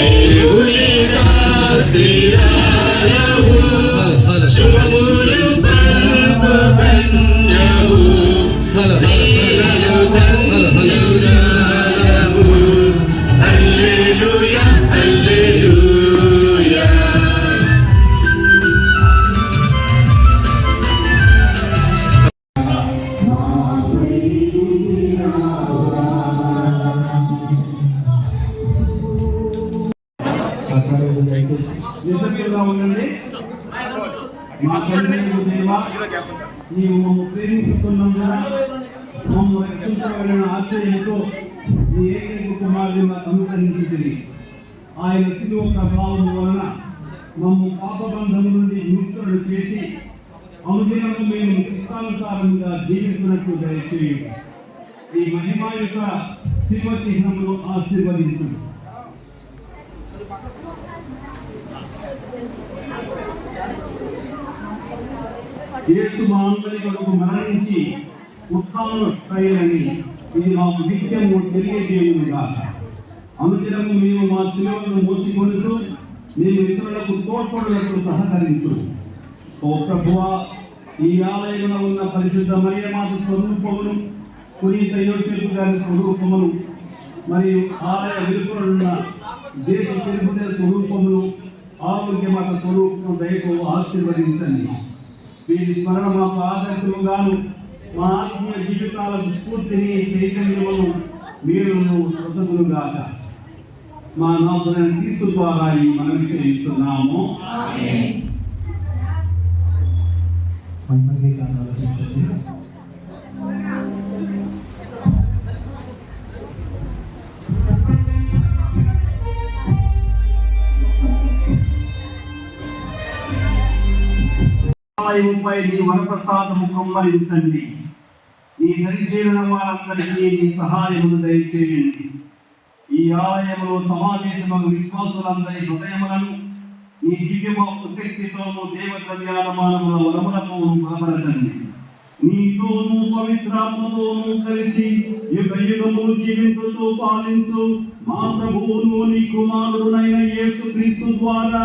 Hey, Ulira, మా తండ్రి దేవా నీవు ప్రేమిస్తున్నందున మమ్మల్ని రక్షించగలిగిన ఆశ్రయంతో నీ ఏకైక కుమారుని మాకు అనుకరించింది ఆయన శిలువ ప్రభావం వలన మమ్మ పాపబంధం నుండి విముక్తులను చేసి అనుదినము మేము ఇష్టానుసారంగా జీవించినట్టు దయచేయండి ఈ మహిమాయుత శివ చిహ్నమును ఆశీర్వదించండి. యేసు మాందరి కొరకు మరణించి ఉత్థానని ఇది మాకు నిత్యము తెలియజేయునుగా అనుదినము మేము మా శిలువలను మోసికొనుతూ మేము ఇతరులకు తోడ్పడులకు సహకరించు. ఓ ప్రభువా ఈ ఆలయంలో ఉన్న పరిశుద్ధ మరియమాత స్వరూపమును పునీత యోసేపు గారి స్వరూపమును మరియు ఆలయ వెలుపులున్న దేశ తిరుపతి స్వరూపమును ఆరోగ్యమాత స్వరూపము దయకు ఆశీర్వదించండి. వీరి స్మరణ మాకు ఆదర్శముగాను మా ఆత్మీయ జీవితాలకు స్ఫూర్తిని చైతన్యమును మీరు స్వసములుగాక మా నాథులను క్రీస్తు ద్వారా ఈ మనవి చేయిస్తున్నాము ఆలయంపై నీ వరప్రసాదము కుమ్మరించండి. ఈ దరిచేరిన వారందరికీ నీ సహాయమును దయచేయండి. ఈ ఆలయంలో సమావేశము విశ్వాసులందరి హృదయములను నీ దివ్యమాపు శక్తితోనూ దేవ కళ్యాణమానముల వరములతోనూ బలపరచండి నీతోను పవిత్రాత్మతోను కలిసి యుగ యుగములు జీవించుతూ పాలించు మా ప్రభువును నీ కుమారుడునైన యేసు క్రీస్తు ద్వారా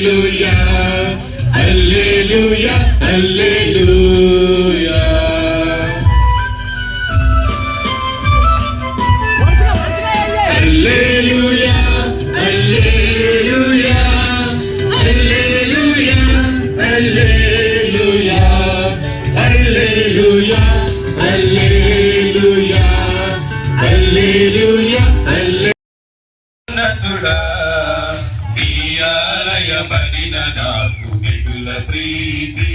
Hallelujah, Hallelujah, Hallelujah. Hallelujah, Hallelujah, Hallelujah, Hallelujah, Hallelujah, Hallelujah, Hallelujah, Alleluia. ఆలయమనిన నాకు మిగుల ప్రీతి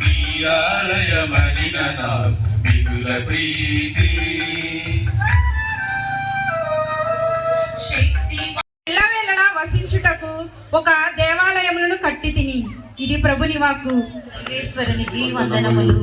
నీ ఆలయమనిన నాకు మిగుల ప్రీతి వసించుటకు ఒక దేవాలయములను కట్టి తిని. ఇది ప్రభుని వాక్కు. వందనములు.